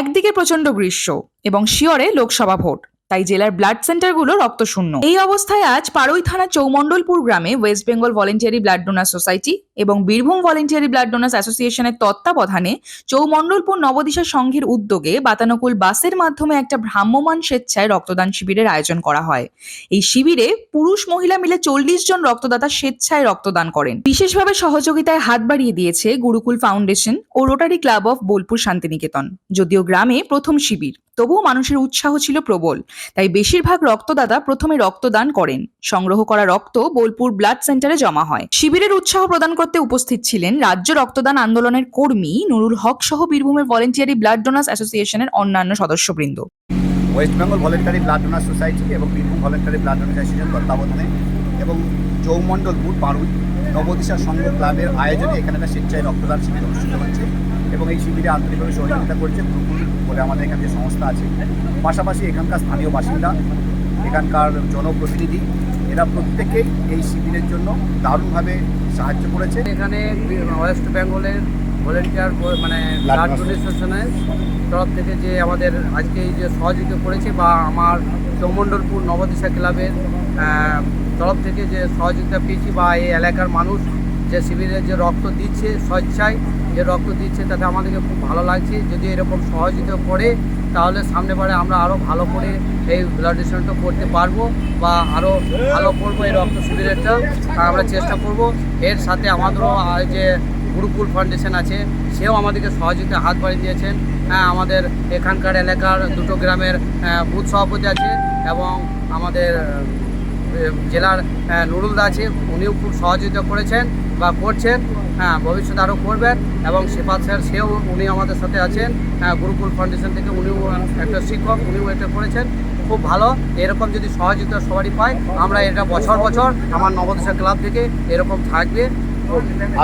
একদিকে প্রচণ্ড গ্রীষ্ম এবং শিয়রে লোকসভা ভোট। তাই জেলার ব্লাড সেন্টারগুলো রক্তশূন্য। এই অবস্থায় আজ পাড়ই থানা চৌমণ্ডলপুর গ্রামে west Bengal voluntary blood donor society এবং বীরভূম ভলেন্টিয়ারি ব্লাড ডোনার্স অ্যাসোসিয়েশনের তত্ত্বাবধানে চৌমণ্ডলপুর নবদিশা সংঘের উদ্যোগে বাতানুকূল বাসের মাধ্যমে একটা ভ্রাম্যমান স্বেচ্ছায় রক্তদান শিবিরের আয়োজন করা হয়। এই শিবিরে পুরুষ মহিলা মিলে চল্লিশ জন রক্তদাতা স্বেচ্ছায় রক্তদান করেন। বিশেষভাবে সহযোগিতায় হাত বাড়িয়ে দিয়েছে Gurukul foundation O rotary club of Bolpur Santiniketan, যদিও গ্রামে প্রথম শিবির। তবুও মানুষের উৎসাহ ছিল প্রবল। তাই বেশিরভাগ রক্তদাতা প্রথমে রক্তদান করেন। সংগ্রহ করা রক্ত বোলপুর ব্লাড সেন্টারে জমা হয়। শিবিরের উৎসাহ প্রদান করতে উপস্থিত ছিলেন রাজ্য রক্তদান আন্দোলনের কর্মী নুরুল হক সহ বীরভূমের ভলেন্টিয়ারি ব্লাড ডোনার্স অ্যাসোসিয়েশনের অন্যান্য সদস্যবৃন্দ। West Bengal voluntary blood donor society এবং Birbhum voluntary blood donor association তত্ত্বাবধানে এবং চৌমণ্ডলপুর বারুই নবদিশা সংঘ ক্লাবের আয়োজনে এখানে একটা স্বেচ্ছায় রক্তদান শিবির অনুষ্ঠিত হচ্ছে এবং এই শিবিরে আন্তরিকভাবে সহযোগিতা করছে বলে আমাদের এখানে যে সংস্থা আছে। পাশাপাশি এখানকার স্থানীয় বাসিন্দা এখানকার জনপ্রতিনিধি এরা প্রত্যেকেই এই শিবিরের জন্য দারুণভাবে সাহায্য করেছে। এখানে ওয়েস্ট বেঙ্গলের ভলেন্টিয়ার মানে ব্লাড ডোনেশনের তরফ থেকে যে আমাদের আজকে এই যে সহযোগিতা করেছে বা আমার চৌমণ্ডলপুর নবদিশা ক্লাবের তরফ থেকে যে সহযোগিতা পেয়েছি বা এই এলাকার মানুষ যে শিবিরে যে রক্ত দিচ্ছে স্বেচ্ছায়, যে রক্ত দিচ্ছে তাতে আমাদেরকে খুব ভালো লাগছে। যদি এরকম সহযোগিতা করে, তাহলে সামনেবারে আমরা আরও ভালো করে এই ব্লাড ডোনেশনটা করতে পারব বা আরও ভালো করব এই রক্ত শিবিরেরটা। আমরা চেষ্টা করব। এর সাথে আমাদেরও যে গুরুকুল ফাউন্ডেশন আছে, সেও আমাদেরকে সহযোগিতা হাত বাড়িয়ে দিয়েছেন। হ্যাঁ আমাদের এখানকার এলাকার দুটো গ্রামের বুথ সভাপতি আছে এবং আমাদের জেলার নুরুলদা আছে, উনিও খুব সহযোগিতা করেছেন। বা করছেন হ্যাঁ ভবিষ্যতে আরও করবেন এবং শেফাত স্যার, সেও উনি আমাদের সাথে আছেন। হ্যাঁ গুরুকুল ফাউন্ডেশন থেকে উনিও একটা শিক্ষক, উনিও এটা করেছেন। খুব ভালো। এরকম যদি সহযোগিতা সবারই পায়, আমরা এটা বছর বছর আমার নবদেশা ক্লাব থেকে এরকম থাকবে।